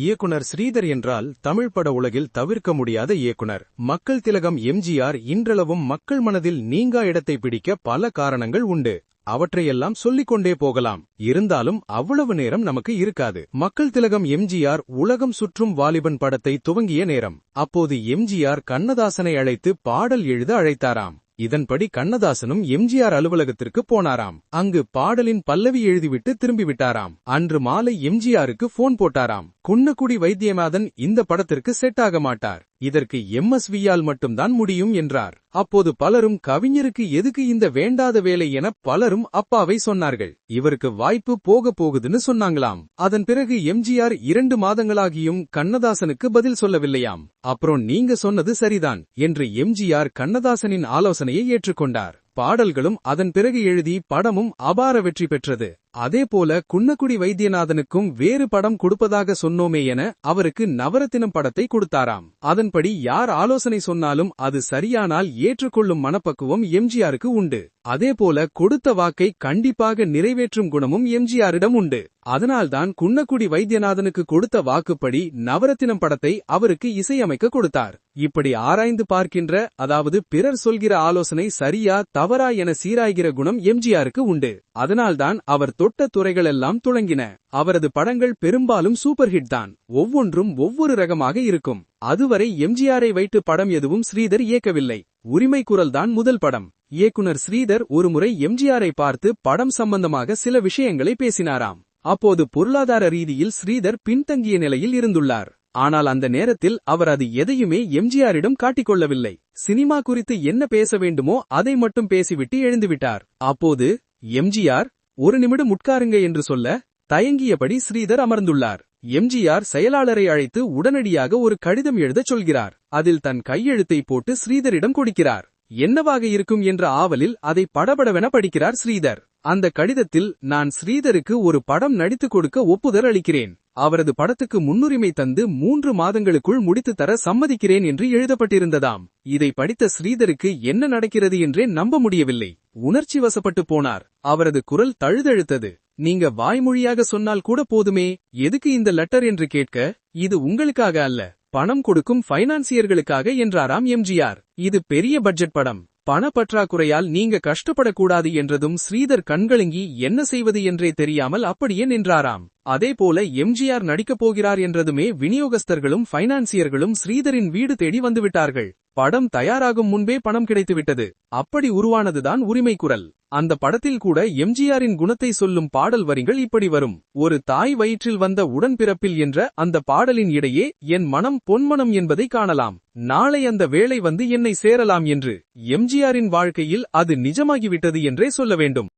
இயக்குனர் ஸ்ரீதர் என்றால் தமிழ் பட உலகில் தவிர்க்க முடியாத இயக்குனர். மக்கள் திலகம் எம்ஜிஆர் இன்றளவும் மக்கள் மனதில் நீங்கா இடத்தை பிடிக்க பல காரணங்கள் உண்டு. அவற்றையெல்லாம் சொல்லிக் கொண்டே போகலாம். இருந்தாலும் அவ்வளவு நேரம் நமக்கு இருக்காது. மக்கள் திலகம் எம்ஜிஆர் உலகம் சுற்றும் வாலிபன் படத்தை துவங்கிய நேரம். அப்போது எம்ஜிஆர் கண்ணதாசனை அழைத்து பாடல் எழுத அழைத்தாராம். இதன்படி கண்ணதாசனும் எம்ஜிஆர் அலுவலகத்திற்கு போனாராம். அங்கு பாடலின் பல்லவி எழுதிவிட்டு திரும்பிவிட்டாராம். அன்று மாலை எம்ஜிஆருக்கு போன் போட்டாராம். குன்னக்குடி வைத்தியநாதன் இந்த படத்திற்கு செட் ஆக மாட்டார் இதற்கு எம் எஸ் வியால் மட்டும்தான் முடியும் என்றார். அப்போது பலரும் கவிஞருக்கு எதுக்கு இந்த வேண்டாத வேலை என பலரும் அப்பாவை சொன்னார்கள். இவருக்கு வாய்ப்பு போக போகுதுன்னு சொன்னாங்களாம். அதன் பிறகு எம்ஜிஆர் இரண்டு மாதங்களாகியும் கண்ணதாசனுக்கு பதில் சொல்லவில்லையாம். அப்புறம் நீங்க சொன்னது சரிதான் என்று எம்ஜிஆர் கண்ணதாசனின் ஆலோசனையை ஏற்றுக்கொண்டார். பாடல்களும் அதன் பிறகு எழுதி படமும் அபார வெற்றி பெற்றது. அதேபோல குன்னக்குடி வைத்தியநாதனுக்கும் வேறு படம் கொடுப்பதாக சொன்னோமே என அவருக்கு நவரத்தினம் படத்தை கொடுத்தாராம். அதன்படி யார் ஆலோசனை சொன்னாலும் அது சரியானால் ஏற்றுக்கொள்ளும் மனப்பக்குவம் எம்ஜிஆருக்கு உண்டு. அதேபோல கொடுத்த வாக்கை கண்டிப்பாக நிறைவேற்றும் குணமும் எம்ஜிஆரிடம் உண்டு. அதனால்தான் குன்னக்குடி வைத்தியநாதனுக்கு கொடுத்த வாக்குப்படி நவரத்தினம் படத்தை அவருக்கு இசையமைக்க கொடுத்தார். இப்படி ஆராய்ந்து பார்க்கின்ற அதாவது பிறர் சொல்கிற ஆலோசனை சரியா தவறா என சீராய்கிற குணம் எம்ஜிஆருக்கு உண்டு. அதனால்தான் அவர் தொட்ட துறைகளெல்லாம் துளங்கின. அவரது படங்கள் பெரும்பாலும் சூப்பர் ஹிட் தான். ஒவ்வொன்றும் ஒவ்வொரு ரகமாக இருக்கும். அதுவரை எம்ஜிஆரை வைத்து படம் எதுவும் ஸ்ரீதர் இயக்கவில்லை. உரிமை குரல் தான் முதல் படம். இயக்குனர் ஸ்ரீதர் ஒருமுறை எம்ஜிஆரை பார்த்து படம் சம்பந்தமாக சில விஷயங்களை பேசினாராம். அப்போது பொருளாதார ரீதியில் ஸ்ரீதர் பின்தங்கிய நிலையில் இருந்துள்ளார். ஆனால் அந்த நேரத்தில் அவர் அது எதையுமே எம்ஜிஆரிடம் காட்டிக்கொள்ளவில்லை. சினிமா குறித்து என்ன பேச வேண்டுமோ அதை மட்டும் பேசிவிட்டு எழுந்துவிட்டார். அப்போது எம்ஜிஆர் ஒரு நிமிடம் உட்காருங்க என்று சொல்ல தயங்கியபடி ஸ்ரீதர் அமர்ந்துள்ளார். எம்ஜிஆர் செயலாளரை அழைத்து உடனடியாக ஒரு கடிதம் எழுதச் சொல்கிறார். அதில் தன் கையெழுத்தை போட்டு ஸ்ரீதரிடம் கொடுக்கிறார். என்னவாக இருக்கும் என்ற ஆவலில் அதை படபடவென படிக்கிறார் ஸ்ரீதர். அந்த கடிதத்தில் நான் ஸ்ரீதருக்கு ஒரு படம் நடித்துக் கொடுக்க ஒப்புதல் அளிக்கிறேன். அவரது படத்துக்கு முன்னுரிமை தந்து மூன்று மாதங்களுக்குள் முடித்து தர சம்மதிக்கிறேன் என்று எழுதப்பட்டிருந்ததாம். இதை படித்த ஸ்ரீதருக்கு என்ன நடக்கிறது என்றே நம்ப முடியவில்லை. உணர்ச்சி வசப்பட்டு போனார். அவரது குரல் தழுதழுத்தது. நீங்க வாய்மொழியாக சொன்னால் கூட போதுமே. எதுக்கு இந்த லெட்டர் என்று கேட்க? இது உங்களுக்காக அல்ல. பணம் கொடுக்கும் பைனான்சியர்களுக்காக என்றாராம் எம்ஜிஆர். இது பெரிய பட்ஜெட் படம். பணப்பற்றாக்குறையால் நீங்க கஷ்டப்படக்கூடாது என்றதும் ஸ்ரீதர் கண்களுங்கி என்ன செய்வது என்றே தெரியாமல் அப்படியே நின்றாராம். அதேபோல எம்ஜிஆர் நடிக்கப் போகிறார் என்றதுமே விநியோகஸ்தர்களும் பைனான்சியர்களும் ஸ்ரீதரின் வீடு தேடி வந்துவிட்டார்கள் படம் தயாராகும் முன்பே பணம் கிடைத்துவிட்டது. அப்படி உருவானதுதான் உரிமை குரல். அந்த படத்தில் கூட எம்ஜிஆரின் குணத்தை சொல்லும் பாடல் வரிகள் இப்படி வரும். ஒரு தாய் வயிற்றில் வந்த உடன்பிறப்பில் என்ற அந்த பாடலின் இடையே என் மனம் பொன்மனம் என்பதை காணலாம். நாளை அந்த வேலை வந்து என்னை சேரலாம் என்று எம்ஜிஆரின் வாழ்க்கையில் அது நிஜமாகிவிட்டது என்றே சொல்ல வேண்டும்.